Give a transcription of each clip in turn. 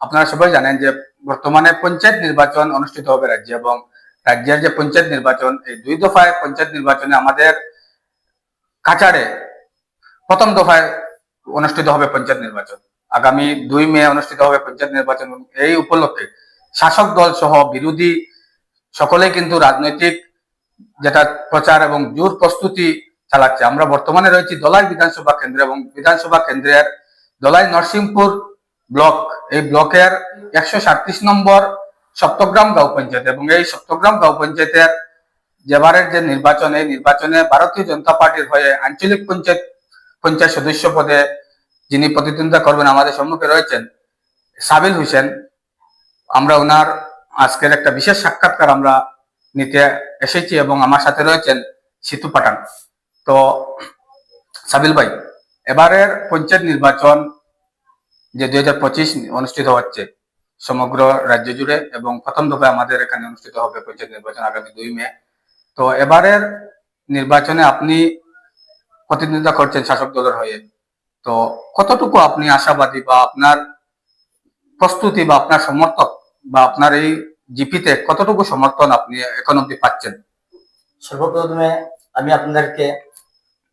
আপনারা সবাই জানেন যে বর্তমানে পঞ্চায়েত নির্বাচন অনুষ্ঠিত হবে রাজ্যে এবং রাজ্যের যে পঞ্চায়েত নির্বাচন, এই দুই দফায় পঞ্চায়েত নির্বাচনে আমাদের কাছাড়ে প্রথম দফায় অনুষ্ঠিত হবে পঞ্চায়েত নির্বাচন। আগামী দুই মে অনুষ্ঠিত হবে পঞ্চায়েত নির্বাচন এই উপলক্ষে শাসক দল সহ বিরোধী সকলেই কিন্তু রাজনৈতিক যেটা প্রচার এবং জোর প্রস্তুতি চালাচ্ছে। আমরা বর্তমানে রয়েছি দলাই বিধানসভা কেন্দ্রে এবং বিধানসভা কেন্দ্রের দলাই নরসিংপুর ব্লক, এই ব্লকের একশো সাতত্রিশ নম্বর সপ্তগ্রাম গাঁও পঞ্চায়েত এবং এই সপ্তগ্রাম গাঁও পঞ্চায়েতের যেবারের যে নির্বাচন, এই নির্বাচনে ভারতীয় জনতা পার্টির হয়ে আঞ্চলিক পঞ্চায়েত পঞ্চায়েত সদস্য পদে যিনি প্রতিদ্বন্দ্বিতা করবেন আমাদের সম্মুখে রয়েছেন সাবিল হোসেন। আমরা ওনার আজকের একটা বিশেষ সাক্ষাৎকার আমরা নিতে এসেছি এবং আমার সাথে রয়েছেন সিতু পাঠান। তো সাবিল ভাই, এবারের পঞ্চায়েত নির্বাচন যে দুই হাজার পঁচিশ অনুষ্ঠিত হচ্ছে। সমগ্র রাজ্য জুড়ে এবং প্রথম দফায় আমাদের এখানে অনুষ্ঠিত হবে পঞ্চায়েত নির্বাচন আগামী দুই মে। তো এবারের নির্বাচনে আপনি প্রতিদ্বন্দ্বিতা করছেন শাসক দলের হয়ে। তো কতটুকু আপনি আশাবাদী বা আপনার প্রস্তুতি বা আপনার সমর্থক বা আপনার এই জিপিতে কতটুকু সমর্থন আপনি এখন অব্দি পাচ্ছেন? সর্বপ্রথমে আমি আপনাদেরকে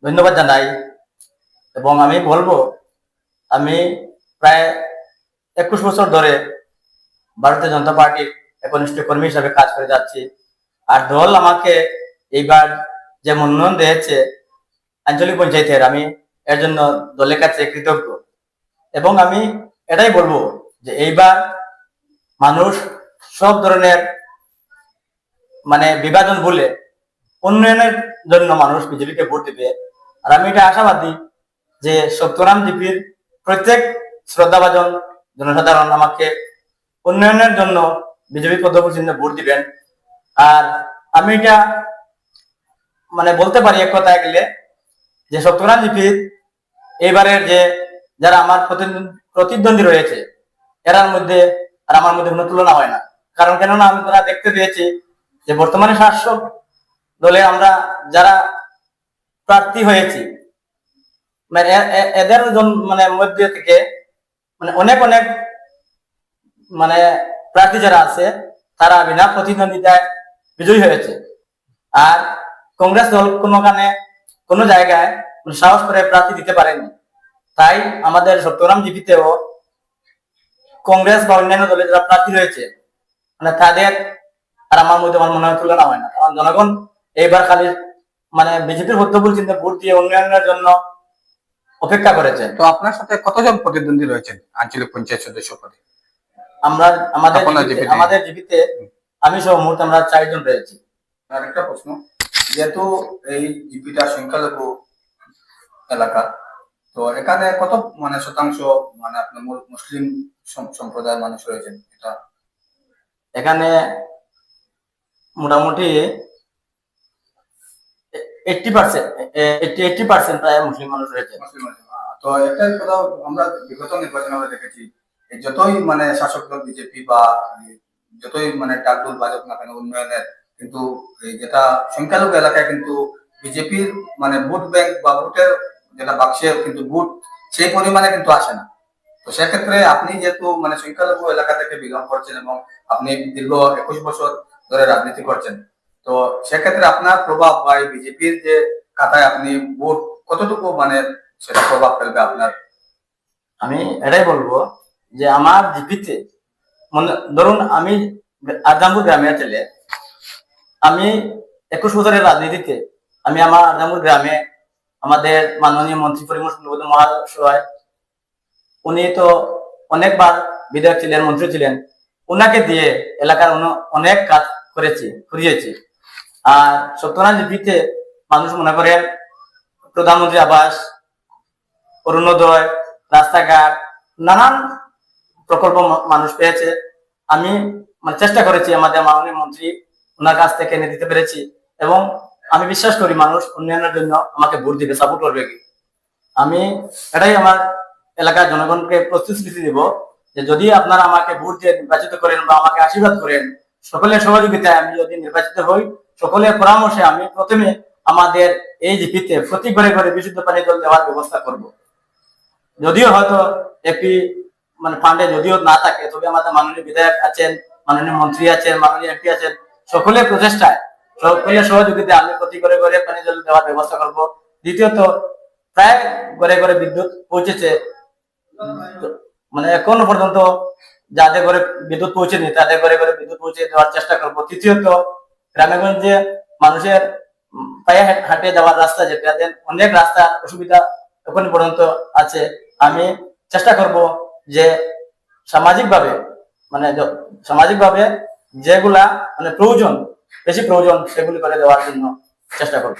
ধন্যবাদ জানাই এবং আমি বলব, আমি প্রায় একুশ বছর ধরে ভারতীয় জনতা পার্টির একনিষ্ঠ কর্মী হিসাবে কাজ করে যাচ্ছি। আর দল আমাকে এইবার যে মনোনয়ন দিয়েছে, আঞ্চলিক পঞ্চায়েতের, আমি এর জন্য দলের কাছে কৃতজ্ঞ। এবং আমি এটাই বলব যে এইবার মানুষ সব ধরনের মানে বিভাজন ভুলে উন্নয়নের জন্য মানুষ বিজেপিকে ভোট দিবে। আর আমি এটা আশাবাদী যে সত্যরাম জিপির প্রত্যেক শ্রদ্ধাভাজন জনসাধারণ আমাকে উন্নয়নের জন্য বিজেপি পদ্মপুর চিহ্নে ভোট দিবেন। আর আমি এটা মানে বলতে পারি এক কথায় গেলে যে সত্যরাম জিপির এইবারের যে যারা আমার প্রতিদ্বন্দ্বী- রয়েছে, এরার মধ্যে আর আমার মধ্যে কোনো তুলনা হয় না। কারণ কেননা আমি তারা দেখতে পেয়েছি যে বর্তমানে শাসক দলে আমরা যারা প্রার্থী হয়েছি মানে এদের মানে মধ্যে থেকে মানে অনেক অনেক মানে প্রার্থী যারা আছে, তারা বিনা প্রতিদ্বন্দ্বিতায় বিজয়ী হয়েছে। আর কংগ্রেস দল কোনো কানে কোনো জায়গায় সাহস করে প্রার্থী দিতে পারেনি। তাই আমাদের সত্যরাম জিপিতেও কংগ্রেস বা অন্যান্য দলের যারা প্রার্থী রয়েছে মানে তাদের আর আমার মধ্যে আমার মনে হয় তুলনা হয় না। কারণ জনগণ এইবার খালি মানে বিজেপির বক্তব্য চিন্তা, ভোট দিয়ে উন্নয়নের জন্য অপেক্ষা করেছে। তো আপনার সাথে কতজন প্রতিদ্বন্দ্বী রয়েছেন আঞ্চলিক পঞ্চায়েত সদস্য পদে? আমরা আমাদের? আমাদের জীবিতে আমি সহ মুহূর্তে আমরা চারজন রয়েছি। আরেকটা প্রশ্ন যেহেতু এই জিপিটা সংখ্যালঘু এলাকা তো এখানে কত মানে শতাংশ মানে আপনার মুসলিম সম্প্রদায়ের মানুষ রয়েছেন? এটা এখানে মোটামুটি সংখ্যালঘু এলাকায় কিন্তু বিজেপির মানে ভোট ব্যাংক বা ভোটের যেটা বাক্সে, কিন্তু ভোট সেই পরিমাণে কিন্তু আসে না। তো সেক্ষেত্রে আপনি যেহেতু মানে সংখ্যালঘু এলাকা থেকে বিলং করছেন এবং আপনি দীর্ঘ একুশ বছর ধরে রাজনীতি করছেন তো সেক্ষেত্রে আপনার প্রভাব বা এই বিজেপির যে খাতায় আপনি ভোট কতটুকু মানে সেটা প্রভাব ফেলবে আপনার? আমি এটাই বলব যে আমার জীবিতে মনে ধরুন আমি আদামপুর গ্রামে ছেলে আমি একুশ বছরের রাজনীতিতে, আমি আমার আদামপুর গ্রামে আমাদের মাননীয় মন্ত্রী পরিমল সুন্দরবর্ধন মহাশয়, উনি তো অনেকবার বিধায়ক ছিলেন, মন্ত্রী ছিলেন ওনাকে দিয়ে এলাকার অনেক কাজ করেছি, করিয়েছি। আর সত্যনাথ জিপিতে মানুষ মনে করেন প্রধানমন্ত্রী আবাস, অরুণোদয়, রাস্তাঘাট, নানান প্রকল্প মানুষ পেয়েছে। আমি মানে চেষ্টা করেছি আমাদের মাননীয় মন্ত্রী ওনার কাছ থেকে এনে দিতে পেরেছি এবং আমি বিশ্বাস করি মানুষ উন্নয়নের জন্য আমাকে ভোট দিবে সাপোর্ট করবে কি। আমি এটাই আমার এলাকার জনগণকে প্রতিশ্রুতি দিব যে যদি আপনারা আমাকে ভোট দিয়ে নির্বাচিত করেন বা আমাকে আশীর্বাদ করেন, সকলের সহযোগিতায় আমি যদি নির্বাচিত হই সকলের পরামর্শে আমি প্রথমে আমাদের এই জিপিতে প্রতি ঘরে ঘরে বিশুদ্ধ পানি জল দেওয়ার ব্যবস্থা করব। যদিও হয়তো এপি মানে ফান্ডে যদিও না থাকে, তবে আমাদের মাননীয় বিধায়ক আছেন, মাননীয় মন্ত্রী আছেন, মাননীয় এমপি আছেন, সকলের প্রচেষ্টায়, সকলের সহযোগিতায় আমি প্রতি ঘরে ঘরে পানি জল দেওয়ার ব্যবস্থা করব। দ্বিতীয়ত, প্রায় ঘরে ঘরে বিদ্যুৎ পৌঁছেছে। মানে এখনও পর্যন্ত যাদের ঘরে বিদ্যুৎ পৌঁছেনি, তাদের ঘরে ঘরে বিদ্যুৎ পৌঁছে দেওয়ার চেষ্টা করব। তৃতীয়ত গ্রামেগঞ্জে মানুষের পায়ে হাঁটে যাওয়ার রাস্তা যেটা অনেক রাস্তা অসুবিধা এখন পর্যন্ত আছে। আমি চেষ্টা করব যে সামাজিকভাবে মানে সামাজিকভাবে যেগুলা মানে প্রয়োজন, বেশি প্রয়োজন সেগুলি করে দেওয়ার জন্য চেষ্টা করব।